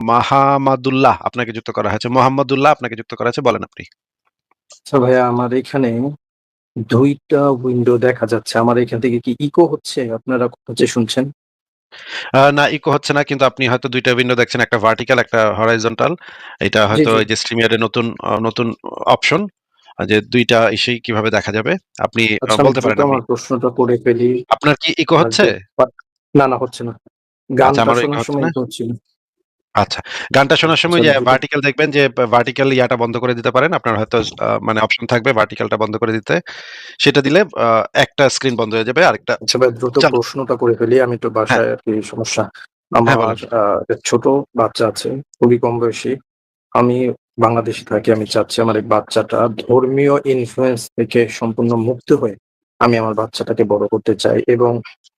মাহামাদুল্লাহ আপনাকে যুক্ত করা হয়েছে। মোহাম্মদুল্লাহ আপনাকে যুক্ত করা হয়েছে। বলেন আপনি। আচ্ছা ভাইয়া আমার এখানে দুইটা উইন্ডো দেখা যাচ্ছে। আমার এখান থেকে কি ইকো হচ্ছে? আপনারা হচ্ছে শুনছেন? না ইকো হচ্ছে না কিন্তু আপনি হয়তো ২ টা উইন্ডো দেখছেন। একটা ভার্টিক্যাল, একটা হরাইজন্টাল। এটা হয়তো। এই যে এর নতুন নতুন অপশন যে ২ টা ইসেই কীভাবে দেখা যাবে। আপনি আচ্ছা বলতে পারেন আমার প্রশ্নটা করে ফেলি। আপনার কি ইকো হচ্ছে? না, না হচ্ছে না। আচ্ছা ইকো শোনার হচ্ছে সময় না? হচ্ছিল। আচ্ছা। গানটা শোনার সময় যে ভার্টিক্যাল দেখবেন যে ভার্টিক্যাল ইয়াটা বন্ধ করে দিতে পারেন। আপনার হয়তো আ মানে অপশন থাকবে ভার্টিক্যালটা বন্ধ করে দিতে। সেটা দিলে আ একটা স্ক্রিন বন্ধ হয়ে যাবে। আরেকটা আচ্ছা ভাই দ্রুত চালু প্রশ্নটা করে ফেলি। আমি একটু হ্যাঁ। বাসায় আরকি সমস্যা। হ্যাঁ, আমার বলেন। আ ছোট বাচ্চা আছে, খুবই কম বয়সী। আমি বাংলাদেশে থাকি। আমি চাচ্ছি আমার এই বাচ্চাটা ধর্মীয় ইনফ্লুয়েন্স থেকে সম্পূর্ণ মুক্ত হয়ে আমি আমার বাচ্চাটাকে বড় করতে চাই এবং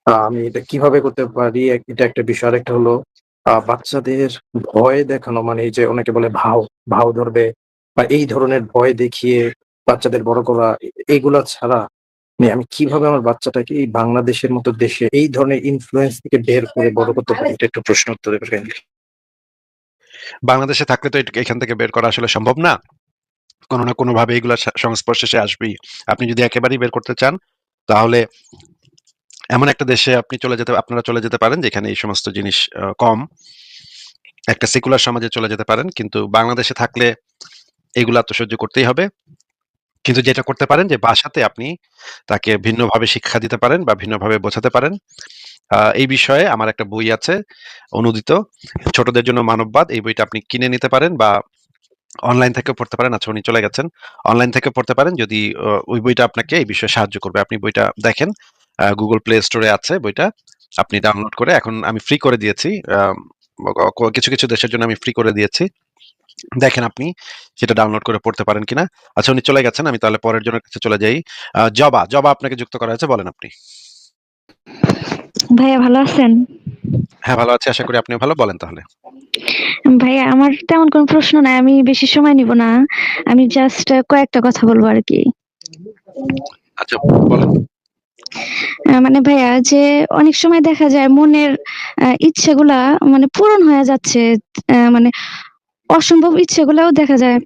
আ আমি এটা কীভাবে করতে পারি এটা একটা বিষয়। আরেকটা হলো বাচ্চাদের ভয় দেখানো মানে এই যে অনেকে বলে ভাও, ভাও ধরবে বা এই ধরনের ভয় দেখিয়ে বাচ্চাদের বড় করা এ এগুলা ছাড়া মানে আমি কীভাবে আমার বাচ্চাটাকে এই বাংলাদেশের মতো দেশে এই ধরনের ইনফ্লুয়েন্স থেকে বের করে বড় করতে পারি? এটা একটু প্রশ্ন উত্তর বাংলাদেশে থাকলে তো এখান থেকে বের করা আসলে সম্ভব না। কোনো না কোনভাবে এগুলার সা সংস্পর্শে আসবেই। আপনি যদি একেবারেই বের করতে চান তাহলে এমন একটা দেশে আপনি চলে যেতে, আপনারা চলে যেতে পারেন যেখানে এই সমস্ত জিনিস কম। একটা সেকুলার সমাজে চলে যেতে পারেন। কিন্তু বাংলাদেশে থাকলে এগুলা তো সহ্য করতেই হবে। কিন্তু যেটা করতে পারেন যে বাসাতে আপনি তাকে ভিন্নভাবে শিক্ষা দিতে পারেন বা ভিন্নভাবে বোঝাতে পারেন। এই বিষয়ে আমার একটা বই আছে, অনূদিত। ছোটদের জন্য মানববাদ। এই বইটা আপনি কিনে নিতে পারেন বা অনলাইন থেকেও পড়তে পারেন। আচ্ছা উনি চলে গেছেন। অনলাইন থেকেও পড়তে পারেন যদি ওই বইটা আপনাকে এই বিষয়ে সাহায্য করবে। আপনি বইটা দেখেন। Google Play Store আছে বইটা। আপনি ডাউনলোড করে এখন আমি ফ্রি করে দিয়েছি। কিছু, কিছু দেশের জন্য আমি ফ্রি করে দিয়েছি। দেখেন আপনি সেটা ডাউনলোড করে পড়তে পারেন কিনা। আচ্ছা উনি চলে গেছেন। আমি তাহলে পরের জনের কাছে চলে যাই। জবা, জবা আপনাকে যুক্ত করা হয়েছে। বলেন আপনি। ভাইয়া ভালো আছেন? হ্যাঁ, ভালো আছি। আশা করি আপনিও ভালো। বলেন তাহলে। ভাইয়া আমার তেমন কোনো প্রশ্ন নাই। আমি বেশি সময় নিব না। আমি জাস্ট কয়েকটা কথা বলব আর কি আচ্ছা বলেন। মানে ভাইয়া যে অনেক সময় দেখা যায় মনের ইচ্ছেগুলা মানে পূরণ হয়ে যাচ্ছে। মানে অসম্ভব ইচ্ছেগুলাও দেখা যায়।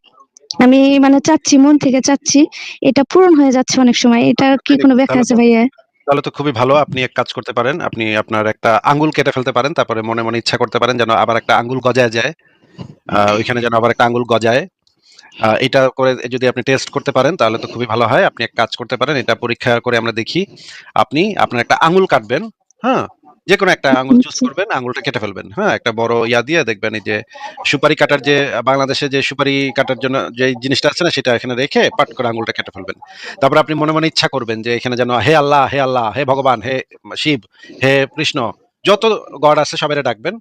আমি মানে চাচ্ছি, মন থেকে চাচ্ছি। এটা পূরণ হয়ে যাচ্ছে অনেক সময়। এটা কি কোনো ব্যাখ্যা আছে ভাইয়া? তাহলে তো খুবই ভালো। আপনি এক কাজ করতে পারেন। আপনি আপনার একটা আঙ্গুল কেটে ফেলতে পারেন। তারপরে মনে, মনে ইচ্ছা করতে পারেন যেন আবার একটা আঙ্গুল গজায় যায়। ওইখানে যেন আবার একটা আঙ্গুল গজায়। এটা করে যদি আপনি টেস্ট করতে পারেন তাহলে তো খুবই ভালো হয়। আপনি এক কাজ করতে পারেন। এটা পরীক্ষা করে আমরা দেখি। আপনি আপনার একটা আঙ্গুল কাটবেন। হ্যাঁ? যেকোনো একটা আঙ্গুল চুজ করবেন, আঙ্গুলটা কেটে ফেলবেন। হ্যাঁ? একটা বড় ইয়া দিয়ে দেখবেন এই যে সুপারি কাটার যে বাংলাদেশে যে সুপারি কাটার জন্য যে জিনিসটা আছে না সেটা এখানে রেখে পাট করে আঙুলটা কেটে ফেলবেন। তারপরে আপনি মনে, মনে ইচ্ছা করবেন যে এখানে যেন হে আল্লাহ, হে আল্লাহ, হে ভগবান, হে শিব, হে কৃষ্ণ যত গড আছে সবাইরে ডাকবেন।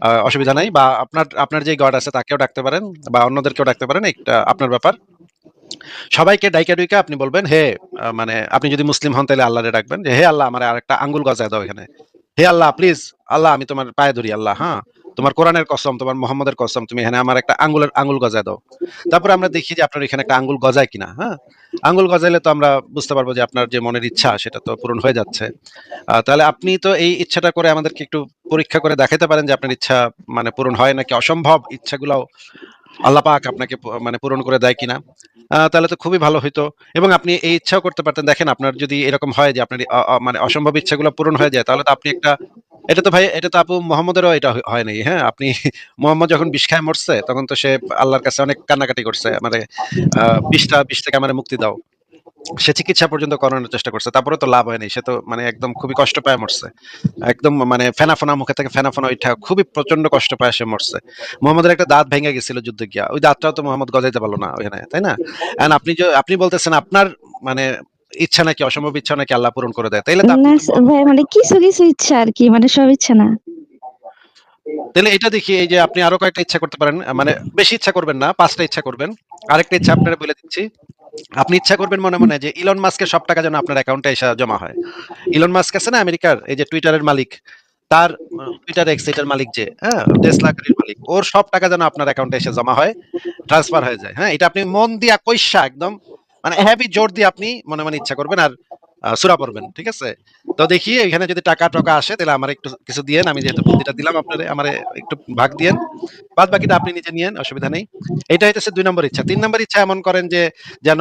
অসুবিধা নাই বা আপনার আপনার যে গড আছে তাকেও ডাকতে পারেন বা অন্যদেরকেও ডাকতে পারেন। একটা আপনার ব্যাপার। সবাইকে ডাইকা-ডুইকা আপনি বলবেন হে মানে আপনি যদি মুসলিম হন তাহলে আল্লাহরে ডাকবেন যে, "হে আল্লাহ আমার আরেকটা আঙ্গুল গজায় দাও এখানে। হে আল্লাহ প্লিজ আল্লাহ আমি তোমার পায়ে ধরি আল্লাহ, হ্যাঁ? তোমার কোরআনের কসম, তোমার মোহাম্মদের কসম তুমি এখানে আমার একটা আঙ্গুলের আঙ্গুল গজায় দাও।" তারপরে আমরা দেখি যে আপনার এখানে একটা আঙ্গুল গজায় কিনা, হ্যাঁ? আঙ্গুল গজাইলে তো আমরা বুঝতে পারব যে আপনার যে মনের ইচ্ছা সেটা তো পূরণ হয়ে যাচ্ছে। তাহলে আপনি তো এই ইচ্ছাটা করে আমাদেরকে একটু পরীক্ষা করে দেখাতে পারেন যে আপনার ইচ্ছা মানে পূরণ হয় নাকি অসম্ভব ইচ্ছাগুলাও আল্লাহ পাক আপনাকে মানে পূরণ করে দেয় কিনা। তাহলে তো খুবই ভালো হইতো এবং আপনি এই ইচ্ছাও করতে পারতেন। দেখেন আপনার যদি এরকম হয় যে আপনার মানে অসম্ভব ইচ্ছাগুলো পূরণ হয়ে যায় তাহলে তো আপনি একটা এটা তো ভাই এটা তো আপু মোহাম্মদেরও এটা হয় নাই, হ্যাঁ? আপনি মোহাম্মদ যখন বিষ খায় মরছে তখন তো সে আল্লাহর কাছে অনেক কান্নাকাটি করছে। মানে বিষটা বিষ থেকে আমার মুক্তি দাও। সে চিকিৎসা পর্যন্ত করানোর চেষ্টা করছে। তারপরেও তো লাভ হয় নাই। সে তো মানে একদম খুবই কষ্ট পায় মরছে। একদম মানে ফেনা-ফোনা মুখে থেকে ফেনা-ফোনা উইঠা খুবই প্রচণ্ড কষ্ট পায় সে মরছে। মোহাম্মদের একটা দাঁত ভেঙে গেছিল যুদ্ধে গিয়া। ওই দাঁতটাও তো মোহাম্মদ গজাইতে পারল না ওইখানে, তাই না? আপনি যে আপনি বলতেছেন আপনার মানে ইচ্ছা নাকি অসম্ভব ইচ্ছা নাকি আল্লাহ পূরণ করে দেয়। তাইলে মানে কিছু, কিছু ইচ্ছা আরকি মানে সব ইচ্ছা না। তাইলে এটা দেখি এই যে আপনি আরও কয়েকটা ইচ্ছা করতে পারেন। মানে বেশি ইচ্ছা করবেন না। পাঁচটা ইচ্ছা করবেন। আরেকটা ইচ্ছা আপনারে বলে দিচ্ছি। আপনি ইচ্ছা করবেন মনে, মনে যে ইলন মাস্কের সব টাকা যেন আপনার অ্যাকাউন্টে এসে জমা হয়। ইলন মাস্ক আছে না আমেরিকার এই যে টুইটারের মালিক। তার টুইটার এটার মালিক যে, হ্যাঁ? Tesla গাড়ির মালিক। ওর সব টাকা যেন আপনার অ্যাকাউন্টে এসে জমা হয়, ট্রান্সফার হয়ে যায়। হ্যাঁ? এটা আপনি মন দিয়া কইসা একদম মানে হেভি জোর দিয়ে আপনি মনে, মনে ইচ্ছা করবেন। আর সূরা পড়বেন, ঠিক আছে? তো দেখি, এখানে যদি টাকা টাকা আসে, তাহলে আমার একটু কিছু দিয়েন আমি যেহেতু বুদ্ধিটা দিলাম, আপনার, আমার একটু ভাগ দিয়েন বাদ বাকিটা আপনি নিজে নিয়েন, অসুবিধা নেই। এটা হইতেছে দুই নম্বর ইচ্ছা। তিন নম্বর ইচ্ছা এমন করেন যে, যেন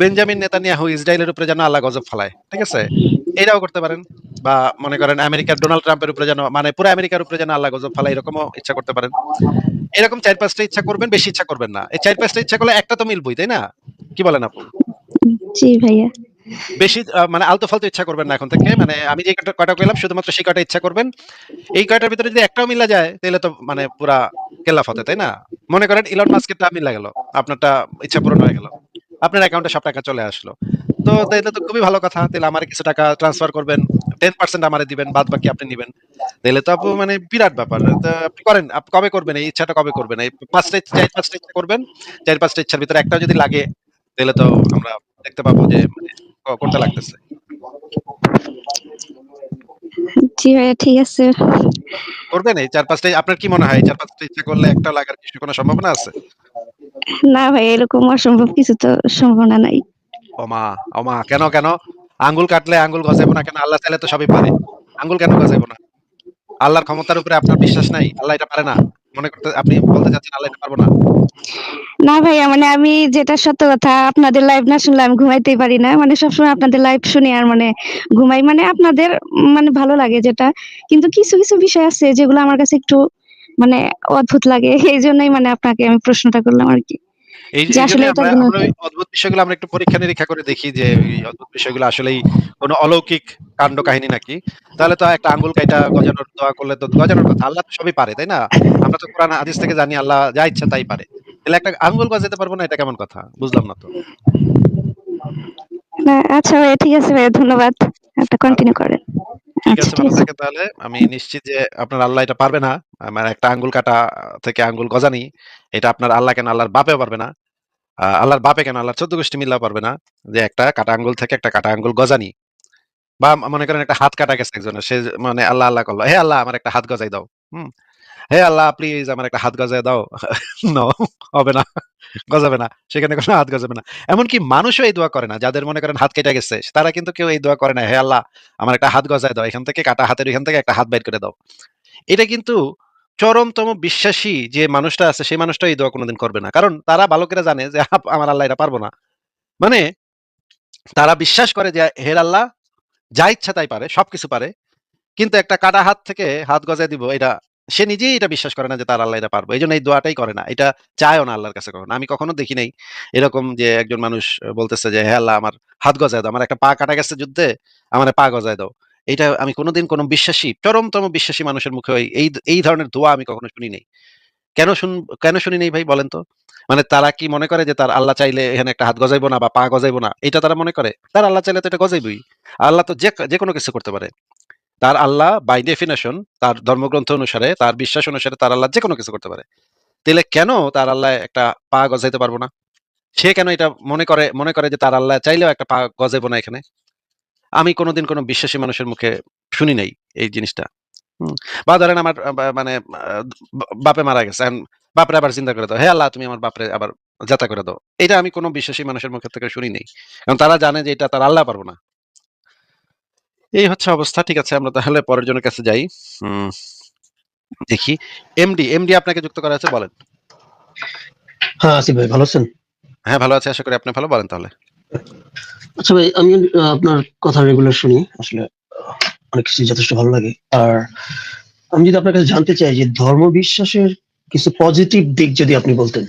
বেঞ্জামিন নেতানিয়াহু ইসরায়েলের উপরে যেন আল্লাহ গজব ফলায়, ঠিক আছে? এটাও করতে পারেন। বা মনে করেন আমেরিকার ডোনাল্ড ট্রাম্পের উপরে যেন মানে পুরো আমেরিকার উপরে যেন আল্লাহ গজব ফলায়, এরকমও ইচ্ছা করতে পারেন। এরকম চার পাঁচটা ইচ্ছা করবেন, বেশি ইচ্ছা করবেন না। এই চার পাঁচটা ইচ্ছা করলে একটা তো মিলবই, তাই না? কি বলেন আপু জি, ভাইয়া। বেশি মানে আলতু ফালতু ইচ্ছা করবেন না এখন থেকে। মানে আমি যে কয়টা কইলাম, শুধুমাত্র সেই কয়টা ইচ্ছা করবেন। এই কয়টার ভিতরে যদি একটাও মিলা যায় তাহলে তো মানে পুরা কেল্লা ফতে তাই না? মনে করেন ইলন মাস্কেরটা মিলা গেল, আপনারটা ইচ্ছা পূরণ হয়ে গেল, আপনার অ্যাকাউন্টে সব টাকা চলে আসলো। তো তাহলে তো খুবই ভালো কথা তাহলে আমার কিছু টাকা ট্রান্সফার করবেন টেন পার্সেন্ট আমারে দিবেন বাদ বাকি আপনি নিবেন। তাহলে তো আপু মানে বিরাট ব্যাপার আপনি করেন কবে করবেন এই ইচ্ছাটা কবে করবেন? এই পাঁচটা চার পাঁচটা ইচ্ছা করবেন, চার পাঁচটা ইচ্ছার ভিতরে একটা যদি লাগে তাহলে তো আমরা দেখতে পাবো যে ক- কোনটা লাগতেছে। জি ভাইয়া ঠিক আছে। করবেন এই চার পাঁচটা আপনার কি মনে হয়? চার পাঁচটা ইচ্ছা করলে একটা লাগার কিছু কোনো সম্ভাবনা আছে? না ভাই এরকম অসম্ভব কিছু তো সম্ভাবনা নাই। ওমা ওমা কেন কেন? আঙ্গুল কাটলে আঙ্গুল গজাইবো না কেন? আল্লাহ চাইলে তো সবই পারে। আঙ্গুল কেন গজাইবো না? আল্লাহর ক্ষমতার উপরে আপনার বিশ্বাস নাই? আল্লাহ এটা পারে না? মনে করতে, আপনি বলতে চাচ্ছেন আল্লাহ পারব না? না ভাইয়া মানে আমি যেটা সত্য কথা, আপনাদের লাইভ না শুনলে আমি ঘুমাইতেই পারি না। মানে সবসময় আপনাদের লাইভ শুনি আর মানে ঘুমাই। মানে আপনাদের মানে ভালো লাগে যেটা। কিন্তু কিছু কিছু বিষয় আছে যেগুলো আমার কাছে একটু মানে অদ্ভুত লাগে। এই জন্যই মানে আপনাকে আমি প্রশ্নটা করলাম আর কি। এই আসলে অদ্ভুত বিষয়গুলো আমরা একটু পরীক্ষা নিরীক্ষা করে দেখি যে অদ্ভুত বিষয়গুলো আসলেই কোনো অলৌকিক কাণ্ড কাহিনী নাকি? তাহলে তো একটা আঙ্গুল কাইটা গজানোর দোয়া করলে তো গজানোর কথা। আল্লাহ তো সবই পারে তাই না? আমরা তো কোরআন হাদিস থেকে জানি আল্লাহ যা ইচ্ছা তাই পারে। তাহলে একটা আঙ্গুল গজাতে পারব না এটা কেমন কথা? বুঝলাম না তো। আচ্ছা ভাইয়া ঠিক আছে ভাইয়া ধন্যবাদ। আপনি কন্টিনিউ করেন। ঠিক আচ্ছা আছে ভালো আছে। তাহলে। আমি নিশ্চিত যে আপনার আল্লাহ এটা পারবে না। আমার একটা আঙ্গুল কাটা থেকে আঙ্গুল গজানি এটা আপনার আল্লাহ কেন আল্লাহর বাপেও পারবে না। আল্লাহর বাপে কেন আল্লাহর চোদ্দ গোষ্ঠী মিল্লাও পারবে না? যে একটা কাটা আঙ্গুল থেকে একটা কাটা আঙ্গুল গজানি। বা মনে করেন একটা হাত কাটা গেছে একজনের, সে মানে আল্লাহ আল্লাহ করল, হে আল্লাহ, আমার একটা হাত গজাই দাও। হুম? হে আল্লাহ প্লিজ আমার একটা হাত গজায় দাও। হবে না, গজাবে না, সেখানে কোনো হাত গজাবে না। এমনকি মানুষও এই দোয়া করে না, যাদের মনে করেন হাত কেটে গেছে, তারা কিন্তু কেউ এই দোয়া করে না, হে আল্লাহ, আমার একটা হাত গজায় দাও, এখান থেকে কাটা হাতের এখান থেকে একটা হাত বাইর করে দাও। এটা কিন্তু চরমতম বিশ্বাসী যে মানুষটা আছে, সেই মানুষটা এই দোয়া কোনোদিন করবে না। কারণ তারা ভালো করে জানে যে আমার আল্লাহ এটা পারব না। মানে তারা বিশ্বাস করে যে হের আল্লাহ, যা ইচ্ছা তাই পারে, সবকিছু পারে। কিন্তু একটা কাটা হাত থেকে হাত গজায় দিব, এটা সে নিজেই এটা বিশ্বাস করে না যে, তার আল্লাহ এটা পারব। এই জন্য এই দোয়াটাই করে না। এটা চায়ও না আল্লাহর কাছে কখনো। আমি কখনো দেখি নাই এরকম যে, একজন মানুষ বলতেছে যে, হে আল্লাহ, আমার হাত গজায় দাও, আমার একটা পা কাটা গেছে যুদ্ধে, আমার পা গজায় দাও। এটা আমি কোনোদিন কোনো বিশ্বাসী, চরমতম বিশ্বাসী মানুষের মুখে এই এই ধরনের দোয়া আমি কখনো শুনি নাই। কেন শুন, কেন শুনি নাই ভাই বলেন তো? মানে তারা কি মনে করে যে তার আল্লাহ চাইলে এখানে একটা হাত গজাইবো না বা পা গজাইবো না? এটা তারা মনে করে? তার আল্লাহ চাইলে তো এটা গজাইবই। আল্লাহ তো যে যে কোনো কিছু করতে পারে। তার আল্লাহ বাই ডেফিনেশন তার ধর্মগ্রন্থ অনুসারে, তার বিশ্বাস অনুসারে তার আল্লাহ যে কোনো কিছু করতে পারে। তাহলে কেন তার আল্লাহ একটা পা গজাইতে পারব না? সে কেন এটা মনে করে মনে করে যে তার আল্লাহ চাইলেও একটা পা গজাইবো না এখানে? আমি কোনোদিন কোনো বিশ্বাসী মানুষের মুখে শুনি নাই এই জিনিসটা। বা ধরেন আমার মানে বাপে মারা গেছে বাপরে আবার চিন্তা করে দাও। হে আল্লাহ তুমি আমার বাপরে আবার যাতা করে দাও। এটা আমি কোনো বিশ্বাসী মানুষের মুখে থেকে শুনি নেই। কারণ তারা জানে যে এটা তার আল্লাহ পারব না। এই হচ্ছে অবস্থা ঠিক আছে আমরা তাহলে পরের জনের কাছে যাই। হুম, দেখি। এমডি এমডি আপনাকে যুক্ত করা আছে বলেন। হ্যাঁ আসিফ ভাই ভালো আছেন? হ্যাঁ ভালো আছে আশা করি আপনি ভালো। বলেন তাহলে। আচ্ছা ভাই আমি আপনার কথা রেগুলার শুনি। আসলে অনেক কিছু যথেষ্ট ভালো লাগে। আর আমি যদি আপনার কাছে জানতে চাই যে ধর্ম বিশ্বাসের কিছু পজিটিভ দিক যদি আপনি বলতেন।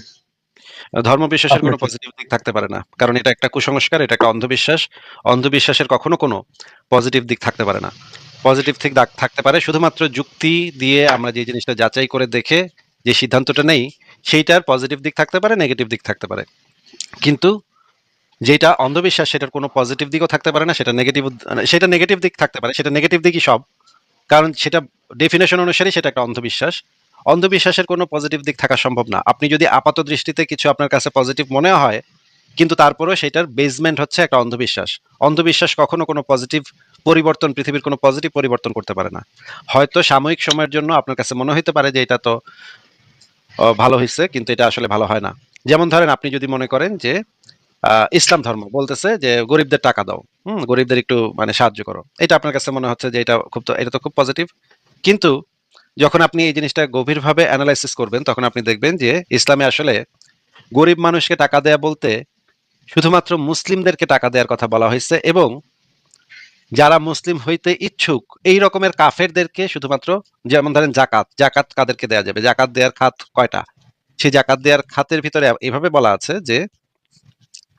ধর্ম বিশ্বাসের কোনো পজিটিভ দিক থাকতে পারে না। কারণ এটা একটা কুসংস্কার এটা একটা অন্ধবিশ্বাস। অন্ধবিশ্বাসের কখনো কোনো পজিটিভ দিক থাকতে পারে না। পজিটিভ দিক দাগ- থাকতে পারে শুধুমাত্র যুক্তি দিয়ে আমরা যে জিনিসটা যাচাই করে দেখে যে সিদ্ধান্তটা নেই সেইটার পজিটিভ দিক থাকতে পারে নেগেটিভ দিক থাকতে পারে। কিন্তু যেটা অন্ধবিশ্বাস, সেটার কোনো পজিটিভ দিকও থাকতে পারে না, সেটা নেগেটিভ সেটা নেগেটিভ দিক থাকতে পারে, সেটা নেগেটিভ দিকই সব। কারণ সেটা ডেফিনেশন অনুসারে সেটা একটা অন্ধবিশ্বাস। অন্ধবিশ্বাসের কোনো পজিটিভ দিক থাকা সম্ভব না। আপনি যদি আপাত দৃষ্টিতে কিছু আপনার কাছে পজিটিভ মনে হয়, কিন্তু তারপরেও সেটার বেসমেন্ট হচ্ছে একটা অন্ধবিশ্বাস। অন্ধবিশ্বাস কখনো কোনো পজিটিভ পরিবর্তন, পৃথিবীর কোনো পজিটিভ পরিবর্তন করতে পারে না। হয়তো সাময়িক সময়ের জন্য আপনার কাছে মনে হতে পারে যে এটা তো ভালো হয়েছে কিন্তু এটা আসলে ভালো হয় না। যেমন ধরেন আপনি যদি মনে করেন যে ইসলাম ধর্ম বলতেছে যে গরিবদের টাকা দাও। হুম, গরিবদের একটু মানে সাহায্য করো। এটা আপনার কাছে মনে হচ্ছে যে এটা খুব এটা তো খুব পজিটিভ কিন্তু যখন আপনি এই জিনিসটা গভীরভাবে অ্যানালাইসিস করবেন, তখন আপনি দেখবেন যে ইসলামে আসলে গরিব মানুষকে টাকা দেয়া বলতে শুধুমাত্র মুসলিমদেরকে টাকা দেওয়ার কথা বলা হয়েছে এবং যারা মুসলিম হইতে ইচ্ছুক, এই রকমের কাফেরদেরকে শুধুমাত্র যেমন ধরেন জাকাত জাকাত কাদেরকে দেওয়া যাবে? জাকাত দেওয়ার খাত কয়টা? সেই জাকাত দেওয়ার খাতের ভিতরে এভাবে বলা আছে যে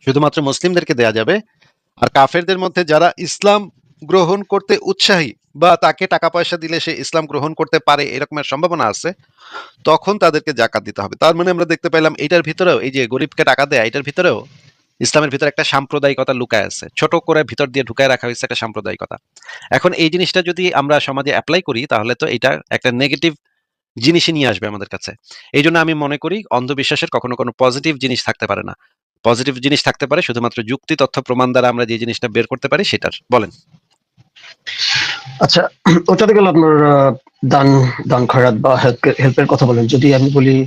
শুধুমাত্র মুসলিমদেরকে দেয়া যাবে। আর কাফেরদের মধ্যে যারা ইসলাম গ্রহণ করতে উৎসাহী বা তাকে টাকা পয়সা দিলে সে ইসলাম গ্রহণ করতে পারে এরকমের সম্ভাবনা আছে, তখন তাদেরকে জাকাত দিতে হবে। তার মানে আমরা দেখতে পেলাম এটার ভিতরেও, এই যে গরিবকে টাকা দেয়, এটার ভিতরেও ইসলামের ভিতরে একটা সাম্প্রদায়িকতা লুকায় আছে। ছোট করে ভিতর দিয়ে ঢুকায় রাখা হয়েছে একটা সাম্প্রদায়িকতা। এখন এই জিনিসটা যদি আমরা সমাজে অ্যাপ্লাই করি, তাহলে তো এটা একটা নেগেটিভ জিনিসই নিয়ে আসবে আমাদের কাছে। এই জন্য আমি মনে করি অন্ধবিশ্বাসের কখনো কোনো পজিটিভ জিনিস থাকতে পারে না। পজিটিভ জিনিস থাকতে পারে শুধুমাত্র যুক্তি তথ্য প্রমাণ দ্বারা আমরা যে জিনিসটা বের করতে পারি সেটার। বলেন। আচ্ছা ওটাতে গেল আপনার দান দান খয়রাত বা হেল্পের কথা বলেন। যদি আমি বলি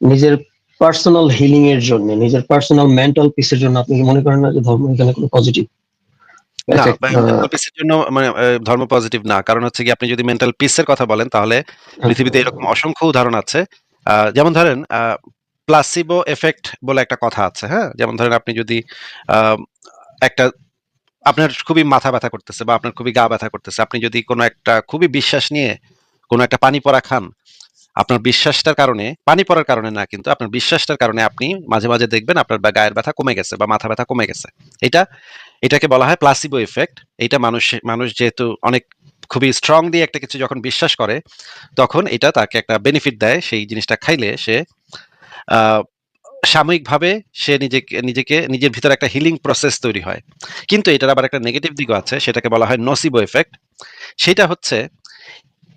নিজের পার্সোনাল হিলিং এর জন্য নিজের পার্সোনাল মেন্টাল পিসের জন্য আপনি কি মনে করেন না যে ধর্ম এখানে কোনো পজিটিভ জন্য মানে ধর্ম পজিটিভ না। কারণ হচ্ছে কি আপনি যদি মেন্টাল পিসের কথা বলেন তাহলে পৃথিবীতে এরকম অসংখ্য উদাহরণ আছে। আহ, যেমন ধরেন প্লাসিবো এফেক্ট বলে একটা কথা আছে হ্যাঁ? যেমন ধরেন আপনি যদি একটা, আপনার খুবই মাথা ব্যথা করতেছে বা আপনার খুবই গা ব্যথা করতেছে, আপনি যদি কোনো একটা খুবই বিশ্বাস নিয়ে কোনো একটা পানি পড়া খান, আপনার বিশ্বাসটার কারণে, পানি পড়ার কারণে না কিন্তু, আপনার বিশ্বাসটার কারণে আপনি মাঝে মাঝে দেখবেন আপনার গায়ের ব্যথা কমে গেছে বা মাথা ব্যথা কমে গেছে। এটা, এটাকে বলা হয় প্লাসিবো এফেক্ট এটা মানুষ মানুষ যেহেতু অনেক খুবই স্ট্রং দিয়ে একটা কিছু যখন বিশ্বাস করে, তখন এটা তাকে একটা বেনিফিট দেয়, সেই জিনিসটা খাইলে সে সাময়িকভাবে সে নিজেকে নিজেকে, নিজের ভিতরে একটা হিলিং প্রসেস তৈরি হয়। কিন্তু এটার আবার একটা নেগেটিভ দিকও আছে, সেটাকে বলা হয় নসিবো এফেক্ট সেটা হচ্ছে,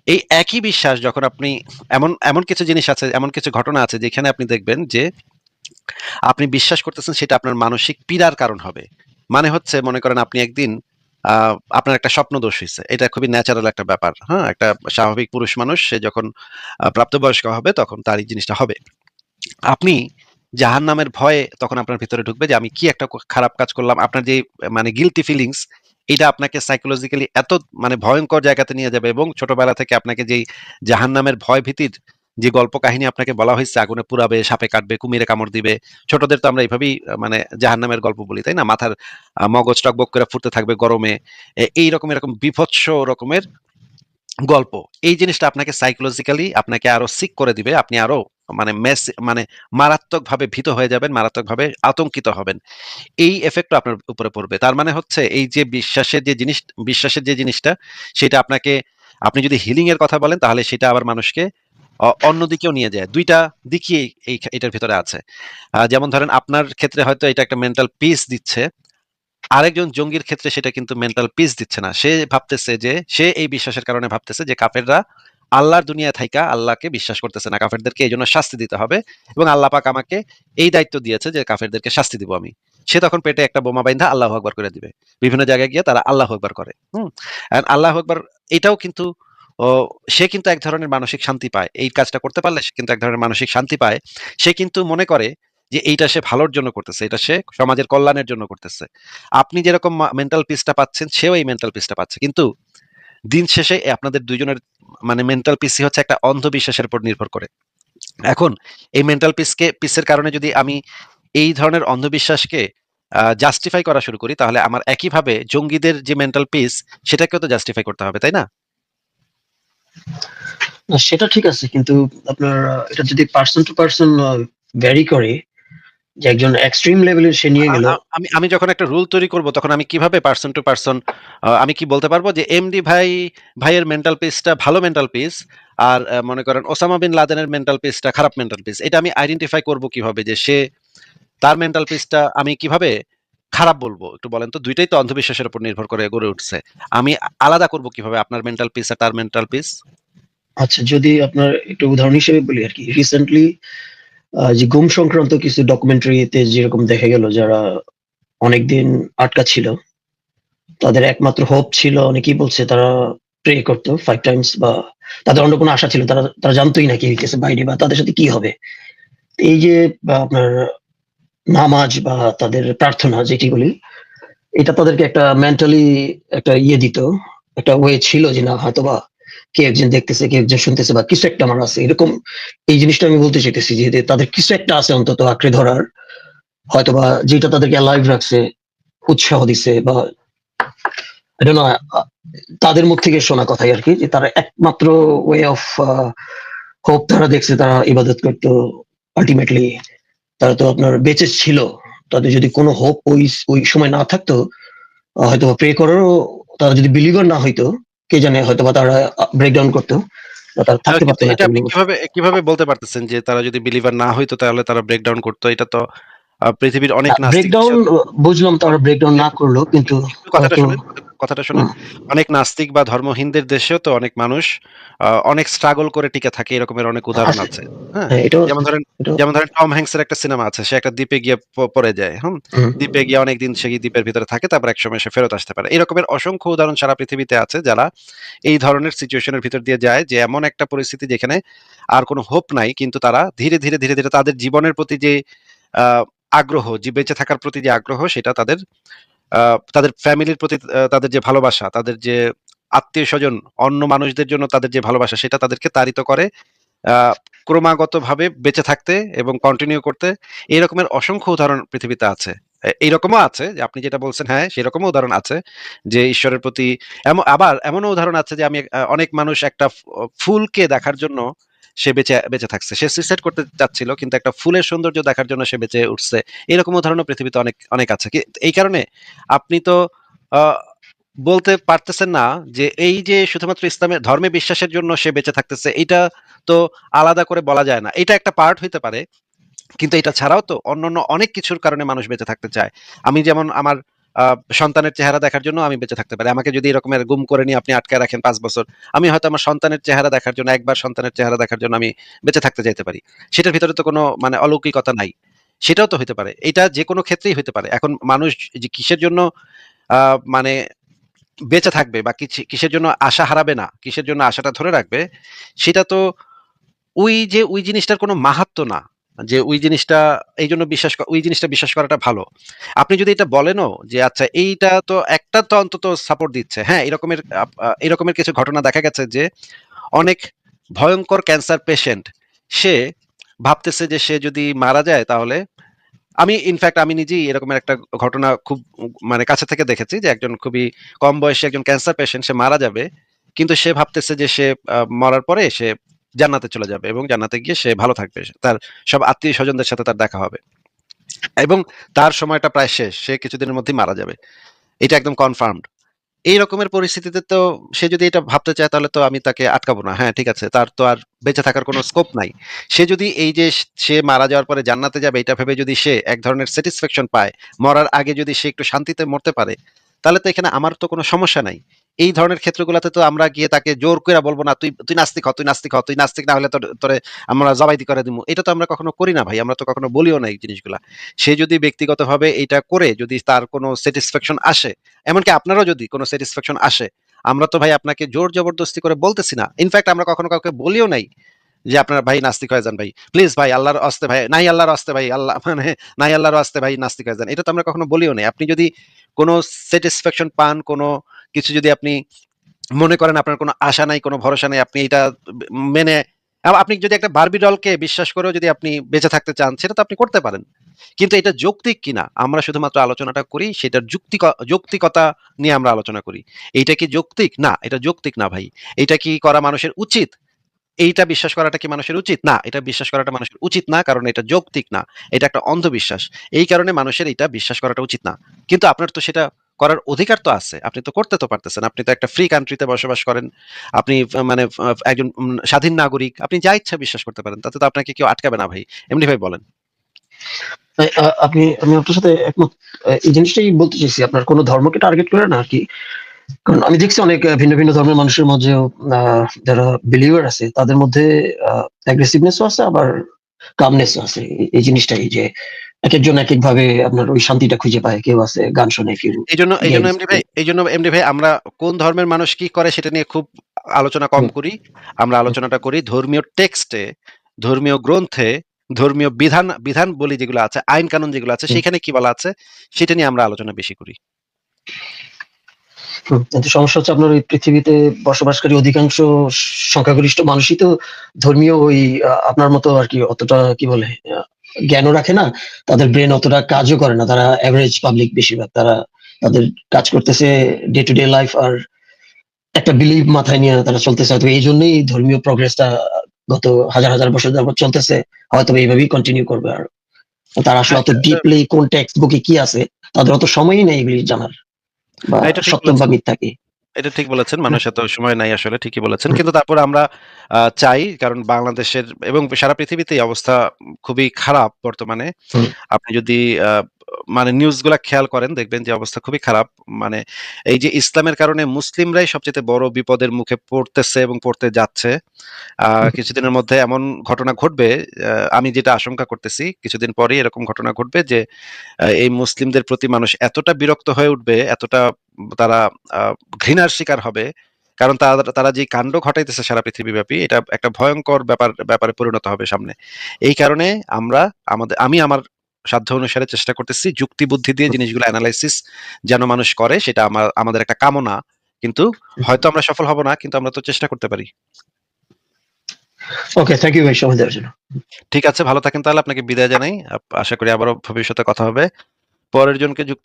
এই একই বিশ্বাস যখন আপনি, এমন এমন কিছু জিনিস আছে, এমন কিছু ঘটনা আছে যেখানে আপনি দেখবেন যে, আপনি বিশ্বাস করতেছেন সেটা আপনার মানসিক পীড়ার কারণ হবে। মানে হচ্ছে, মনে করেন আপনি একদিন আপনার একটা স্বপ্ন দোষ হয়েছে এটা খুবই ন্যাচারাল একটা ব্যাপার হ্যাঁ? একটা স্বাভাবিক পুরুষ মানুষ, সে যখন প্রাপ্তবয়স্ক হবে, তখন তার এই জিনিসটা হবে। আপনি জাহান নামের ভয়ে তখন আপনার ভিতরে ঢুকবে যে আমি কি একটা খারাপ কাজ করলাম। আপনার যে মানে গিলটি ফিলিংস এটা আপনাকে সাইকোলজিক্যালি এত মানে ভয়ঙ্কর জায়গাতে নিয়ে যাবে এবং ছোটবেলা থেকে আপনাকে যেই জাহান নামের ভয় ভীতির যে গল্প কাহিনী আপনাকে বলা হয়েছে, আগুনে পুরাবে সাপে কাটবে, কুমিরে কামড় দিবে, ছোটদের তো আমরা এইভাবেই মানে জাহান নামের গল্প বলি, তাই না? মাথার মগজ টকবক করে ফুটতে থাকবে গরমে এই রকম এরকম বিভৎস রকমের গল্প। এই জিনিসটা আপনাকে সাইকোলজিক্যালি আপনাকে আরও সিক করে দিবে, আপনি আরও মানে মেস মানে মারাত্মকভাবে ভীত হয়ে যাবেন, মারাত্মকভাবে আতঙ্কিত হবেন। এই এফেক্ট আপনার উপরে পড়বে। তার মানে হচ্ছে এই যে বিশ্বাসের যে জিনিস, বিশ্বাসের যে জিনিসটা, সেটা আপনাকে, আপনি যদি হিলিং এর কথা বলেন, তাহলে সেটা আবার মানুষকে অন্যদিকেও নিয়ে যায়। দুইটা দিকই এই এটার ভিতরে আছে। যেমন ধরেন আপনার ক্ষেত্রে হয়তো এটা একটা মেন্টাল পিস দিচ্ছে। আরেকজন জঙ্গির ক্ষেত্রে সেটা কিন্তু মেন্টাল পিস দিচ্ছে না। সে ভাবতেছে যে, সে এই বিশ্বাসের কারণে ভাবতেছে যে কাফেররা আল্লাহর দুনিয়া থাইকা আল্লাহকে বিশ্বাস করতেছে না, কাফেরদেরকে এই জন্য শাস্তি দিতে হবে এবং আল্লাহ পাক আমাকে এই দায়িত্ব দিয়েছে যে কাফেরদেরকে শাস্তি দিব আমি। সে তখন পেটে একটা বোমা বাইন্ধা আল্লাহ আকবার করে দিবে। বিভিন্ন জায়গায় গিয়ে তারা আল্লাহ আকবার করে। হুম? আল্লাহ আকবার, এটাও কিন্তু সে কিন্তু এক ধরনের মানসিক শান্তি পায়। এই কাজটা করতে পারলে সে কিন্তু এক ধরনের মানসিক শান্তি পায়। সে কিন্তু মনে করে যে এইটা সে ভালোর জন্য করতেছে, এটা সে সমাজের কল্যাণের জন্য করতেছে। আপনি যেরকম মেন্টাল পিসটা পাচ্ছেন, সেও এই মেন্টাল পিসটা পাচ্ছে। কিন্তু দিন শেষে আপনাদের দুইজনের মানে মেন্টাল পিসই হচ্ছে একটা অন্ধবিশ্বাসের উপর নির্ভর করে। এখন এই মেন্টাল পিসকে পিসের কারণে যদি আমি এই ধরনের অন্ধবিশ্বাসকে জাস্টিফাই করা শুরু করি তাহলে আমার একইভাবে জঙ্গিদের যে মেন্টাল পিস সেটাকেও তো জাস্টিফাই করতে হবে তাই না, সেটা ঠিক আছে কিন্তু আপনার এটা যদি পার্সন টু পার্সন ভ্যারি করে যে একজন এক্সট্রিম লেভেলের সে নিয়ে গেল। আমি আমি যখন একটা রুল তৈরি করব তখন আমি কীভাবে পার্সন টু পার্সন আমি কি বলতে পারব যে এমডি ভাই ভাইয়ের মেন্টাল পিসটা ভালো মেন্টাল পিস আর মনে করেন ওসামা বিন লাদেনের মেন্টাল পিসটা খারাপ মেন্টাল পিস এটা আমি আইডেন্টিফাই করব কীভাবে যে সে তার মেন্টাল পিসটা আমি কীভাবে খারাপ বলব? একটু বলেন তো দুইটাই তো অন্ধবিশ্বাসের উপর নির্ভর করে গড়ে উঠছে। আমি আলাদা করব কীভাবে আপনার মেন্টাল পিস আর তার মেন্টাল পিস আচ্ছা যদি আপনার একটু উদাহরণ হিসেবে বলি আর কি রিসেন্টলি যে গুম সংক্রান্ত কিছু ডকুমেন্টারিতে যেরকম দেখা গেল যারা অনেকদিন আটকা ছিল, তাদের একমাত্র হোপ ছিল, অনেকেই বলছে তারা প্রে করতো ফাইভ টাইমস বা তাদের অন্য কোনো আশা ছিল, তারা তারা জানতোই না কি হইতেছে বাইরে বা তাদের সাথে কি হবে। এই যে আপনার নামাজ বা তাদের প্রার্থনা যেটি বলি, এটা তাদেরকে একটা মেন্টালি একটা ইয়ে দিত, একটা ওয়ে ছিল যে না, হয়তোবা কে একজন দেখতেছে, কে একজন শুনতেছে বা কিছু একটা আমার আছে, এরকম এই জিনিসটা আমি বলতে চাইতেছি যে তাদের কিছু একটা আছে অন্তত আঁকড়ে ধরার, হয়তোবা যেটা তাদেরকে লাইভ রাখছে, উৎসাহ দিছে বা তাদের মুখ থেকে শোনা কথাই আর কি, যে তারা একমাত্র ওয়ে অফ হোপ তারা দেখছে, তারা ইবাদত করতো আলটিমেটলি তারা তো আপনার বেঁচে ছিল, তাদের যদি কোনো হোপ ওই ওই সময় না থাকতো হয়তো প্রে করারও তারা যদি বিলিভার না হইতো কে জানে হয়তো বা তারা ব্রেকডাউন করতো তারা থাকতে পারতো না এটা আপনি কীভাবে কীভাবে বলতে পারতেছেন যে তারা যদি বিলিভার না হইতো তাহলে তারা ব্রেকডাউন করতো? এটা তো পৃথিবীর অনেক নাস্তিক ব্রেকডাউন বুঝলাম তারা ব্রেকডাউন না করল কিন্তু কথাটা শুনেন কথাটা শুনেন অনেক নাস্তিক বা ধর্মহীনদের দেশেও তো অনেক মানুষ অনেক স্ট্রাগল করে টিকে থাকে এরকমের অনেক উদাহরণ আছে। হ্যাঁ হ্যাঁ, যেমন ধরেন যেমন ধরেন টম হ্যাংসের একটা সিনেমা আছে সে একটা দ্বীপে গিয়ে পড়ে যায় হুম হুম। দ্বীপে গিয়ে অনেকদিন সে দ্বীপের ভিতরে থাকে তারপর একসময় সে ফেরত আসতে পারে এরকমের অসংখ্য উদাহরণ সারা পৃথিবীতে আছে যারা এই ধরনের সিচুয়েশনের ভিতর দিয়ে যায় যে এমন একটা পরিস্থিতি যেখানে আর কোনো হোপ নাই কিন্তু তারা ধীরে ধীরে ধীরে ধীরে তাদের জীবনের প্রতি যে আহ, আগ্রহ যে বেঁচে থাকার প্রতি যে আগ্রহ সেটা তাদের তাদের ফ্যামিলির প্রতি তাদের যে ভালোবাসা, তাদের যে আত্মীয় স্বজন অন্য মানুষদের জন্য তাদের যে ভালোবাসা, সেটা তাদেরকে তাড়িত করে ক্রমাগতভাবে বেঁচে থাকতে এবং কন্টিনিউ করতে। এই রকমের অসংখ্য উদাহরণ পৃথিবীতে আছে। এইরকমও আছে, যে আপনি যেটা বলছেন হ্যাঁ সেরকমও উদাহরণ আছে, যে ঈশ্বরের প্রতি এমন, আবার এমনও উদাহরণ আছে যে আমি অনেক মানুষ একটা ফুলকে দেখার জন্য সে বেঁচে বেঁচে থাকছে। সে সুইসাইড করতে চাচ্ছিল, কিন্তু একটা ফুলের সৌন্দর্য দেখার জন্য সে বেঁচে উঠছে। এরকম উদাহরণও পৃথিবীতে অনেক অনেক আছে। এই কারণে আপনি তো বলতে পারতেছেন না যে এই যে শুধুমাত্র ইসলামের ধর্মে বিশ্বাসের জন্য সে বেঁচে থাকতেছে, এটা তো আলাদা করে বলা যায় না। এটা একটা পার্ট হইতে পারে, কিন্তু এটা ছাড়াও তো অন্যান্য অনেক কিছুর কারণে মানুষ বেঁচে থাকতে চায়। আমি যেমন আমার সন্তানের চেহারা দেখার জন্য আমি বেঁচে থাকতে পারি। আমাকে যদি এরকমের গুম করে নিয়ে আপনি আটকে রাখেন পাঁচ বছর, আমি হয়তো আমার সন্তানের চেহারা দেখার জন্য, একবার সন্তানের চেহারা দেখার জন্য আমি বেঁচে থাকতে চাইতে পারি। সেটার ভিতরে তো কোনো মানে অলৌকিকতা নাই। সেটাও তো হতে পারে। এটা যে কোনো ক্ষেত্রেই হতে পারে। এখন মানুষ যে কিসের জন্য মানে বেঁচে থাকবে বা কিসের জন্য আশা হারাবে না, কিসের জন্য আশাটা ধরে রাখবে, সেটা তো ওই যে ওই জিনিসটার কোনো মাহাত্ম না। যে ওই জিনিসটা, এই জন্য বিশ্বাস ওই জিনিসটা বিশ্বাস করাটা ভালো। আপনি যদি এটা বলেনও যে আচ্ছা এইটা তো, একটা তো অন্তত সাপোর্ট দিচ্ছে। হ্যাঁ এরকমের এরকমের কিছু ঘটনা দেখা গেছে যে, অনেক ভয়ঙ্কর ক্যান্সার পেশেন্ট সে ভাবতেছে যে, সে যদি মারা যায় তাহলে, আমি ইনফ্যাক্ট আমি নিজেই এরকমের একটা ঘটনা খুব মানে কাছে থেকে দেখেছি যে, একজন খুবই কম বয়সী একজন ক্যান্সার পেশেন্ট সে মারা যাবে, কিন্তু সে ভাবতেছে যে, সে মরার পরে সে জান্নাতে চলে যাবে এবং জান্নাতে গিয়ে সে ভালো থাকবে। তার সব আত্মীয় স্বজনদের সাথে তার দেখা হবে। এবং তার সময়টা প্রায় শেষ, সে কিছুদিনের মধ্যেই মারা যাবে। এটা একদম কনফার্মড এই রকমের পরিস্থিতিতে তো সে যদি এটা ভাবতে চায়, তাহলে তো আমি তাকে আটকাবো না। হ্যাঁ ঠিক আছে, তার তো আর বেঁচে থাকার কোনো স্কোপ নাই। সে যদি এই যে সে মারা যাওয়ার পরে জান্নাতে যাবে, এটা ভেবে যদি সে এক ধরনের স্যাটিসফ্যাকশন পায়, মরার আগে যদি সে একটু শান্তিতে মরতে পারে, তাহলে তো এখানে আমার তো কোনো সমস্যা নাই। এই ধরনের ক্ষেত্রগুলোতে তো আমরা গিয়ে তাকে জোর করে বলব না, তুই তুই নাস্তিক হ, তুই নাস্তিক হ, তুই নাস্তিক না হলে তোর আমরা জবাইদি করে দিব এটা তো আমরা কখনো করি না ভাই, আমরা তো কখনো বলিও না এই জিনিসগুলা। সে যদি ব্যক্তিগতভাবে এটা করে, যদি তার কোনো স্যাটিসফ্যাকশন আসে, এমনকি আপনারও যদি কোনো স্যাটিসফ্যাকশন আসে, আমরা তো ভাই আপনাকে জোর জবরদস্তি করে বলতেছি না। ইনফ্যাক্ট আমরা কখনো কাউকে বলিও নাই যে আপনার ভাই নাস্তিক হয়ে যান ভাই। প্লিজ ভাই, আল্লাহর আস্তে ভাই, নাই আল্লাহর আস্তে ভাই, আল্লাহ মানে নাই আল্লাহর আস্তে ভাই নাস্তিক হয়ে যান, এটা তো আমরা কখনো বলিও নাই। আপনি যদি কোনো স্যাটিসফ্যাকশন পান, কোনো কিছু যদি আপনি মনে করেন আপনার কোনো আশা নাই, কোনো ভরসা নাই, আপনি এটা মেনে আপনি যদি একটা বারবি ডলকে বিশ্বাস করেও যদি আপনি বেঁচে থাকতে চান, সেটা তো আপনি করতে পারেন। কিন্তু এটা যৌক্তিক কিনা, আমরা শুধুমাত্র আলোচনাটা করি, সেটার যুক্তি, যৌক্তিকতা নিয়ে আমরা আলোচনা করি। এইটা কি যৌক্তিক? না, এটা যৌক্তিক না ভাই। এটা কি করা মানুষের উচিত? এইটা বিশ্বাস করাটা কি মানুষের উচিত? না, এটা বিশ্বাস করাটা মানুষের উচিত না, কারণ এটা যৌক্তিক না। এটা একটা অন্ধবিশ্বাস। এই কারণে মানুষের এটা বিশ্বাস করাটা উচিত না। কিন্তু আপনার তো সেটা করার অধিকার তো আছে। আপনি তো করতে তো পারতেছেন। আপনি তো একটা ফ্রি কান্ট্রিতে বসবাস করেন। আপনি মানে একজন স্বাধীন নাগরিক। আপনি যা ইচ্ছা বিশ্বাস করতে পারেন। তাতে তো আপনাকে কেউ আটকাবে না ভাই। এমনি ভাই বলেন। আপনি, আমি আপনার সাথে একমত। এই জিনিসটাই বলতে চাইছি। আপনার কোনো ধর্মকে টার্গেট করে না কি? কারণ আমি দেখছি অনেক ভিন্ন ভিন্ন ধর্মের মানুষের মধ্যেও যারা বিলিভার আছে, তাদের মধ্যে অ্যাগ্রেসিভনেসও আছে, আবার কামনেসও আছে। এই জিনিসটাই যে এক একজন এক এক ভাবে আপনার ওই শান্তিটা খুঁজে পায় কেউ আছে গান শোনে কেউ এই জন্য এই জন্য এমডি ভাই এই জন্য এমডি ভাই আমরা কোন ধর্মের মানুষ কি করে সেটা নিয়ে খুব আলোচনা কম করি। আমরা আলোচনাটা করি ধর্মীয় টেক্সটে ধর্মীয় গ্রন্থে ধর্মীয় বিধান বিধান বলি যেগুলো আছে আইন কানুন যেগুলো আছে সেখানে কি বলা আছে সেটা নিয়ে আমরা আলোচনা বেশি করি। কিন্তু সমস্যা হচ্ছে আপনার ওই পৃথিবীতে বসবাসকারী অধিকাংশ সংখ্যাগরিষ্ঠ মানুষই তো ধর্মীয় ওই আপনার মতো আর কি অতটা কি বলে জ্ঞানও রাখে না তাদের ব্রেন অতটা কাজও করে না। তারা অ্যাভারেজ পাবলিক বেশিরভাগ তারা তাদের কাজ করতেছে ডে টু ডে লাইফ আর একটা বিলিভ মাথায় নিয়ে তারা চলতেছে। হয়তো এই জন্যই ধর্মীয় প্রগ্রেসটা গত হাজার হাজার বছর যাবত চলতেছে হয়তো এইভাবেই কন্টিনিউ করবে আর। তারা আসলে অত আচ্ছা, ডিপলি কোন টেক্সট বুকে কি আছে তাদের অত সময়ই নেই এগুলি জানার বা হ্যাঁ, সত্য বা মিথ্যা কি? এটা ঠিক বলেছেন মানুষ এত সময় নাই আসলে ঠিকই বলেছেন। কিন্তু তারপর আমরা আহ, চাই কারণ বাংলাদেশের এবং সারা পৃথিবীতে অবস্থা খুবই খারাপ বর্তমানে। আপনি যদি আহ, মানে নিউজগুলা খেয়াল করেন দেখবেন যে অবস্থা খুবই খারাপ। মানে এই যে ইসলামের কারণে মুসলিমরাই সবচেয়ে বড় বিপদের মুখে পড়তেছে এবং পড়তে যাচ্ছে। কিছুদিনের মধ্যে এমন ঘটনা ঘটবে আমি যেটা আশঙ্কা করতেছি কিছুদিন পরেই এরকম ঘটনা ঘটবে যে এই মুসলিমদের প্রতি মানুষ এতটা বিরক্ত হয়ে উঠবে এতটা তারা আহ, ঘৃণার শিকার হবে। কারণ তারা তারা যে কাণ্ড ঘটাইতেছে সারা পৃথিবীব্যাপী এটা একটা ভয়ঙ্কর ব্যাপার ব্যাপারে পরিণত হবে সামনে। এই কারণে আমরা আমাদের আমি আমার সাধ্য অনুসারে চেষ্টা করতেছি যুক্তি বুদ্ধি দিয়ে জিনিসগুলো অ্যানালাইসিস যেন মানুষ করে সেটা আমার আমাদের একটা কামনা। কিন্তু হয়তো আমরা সফল হব না কিন্তু আমরা তো চেষ্টা করতে পারি। ওকে থ্যাংক ইউ ভাই সময় দেওয়ার জন্য ঠিক আছে ভালো থাকেন তাহলে আপনাকে বিদায় জানাই। আশা করি আবারও ভবিষ্যতে কথা হবে। পরের জনকে যুক্ত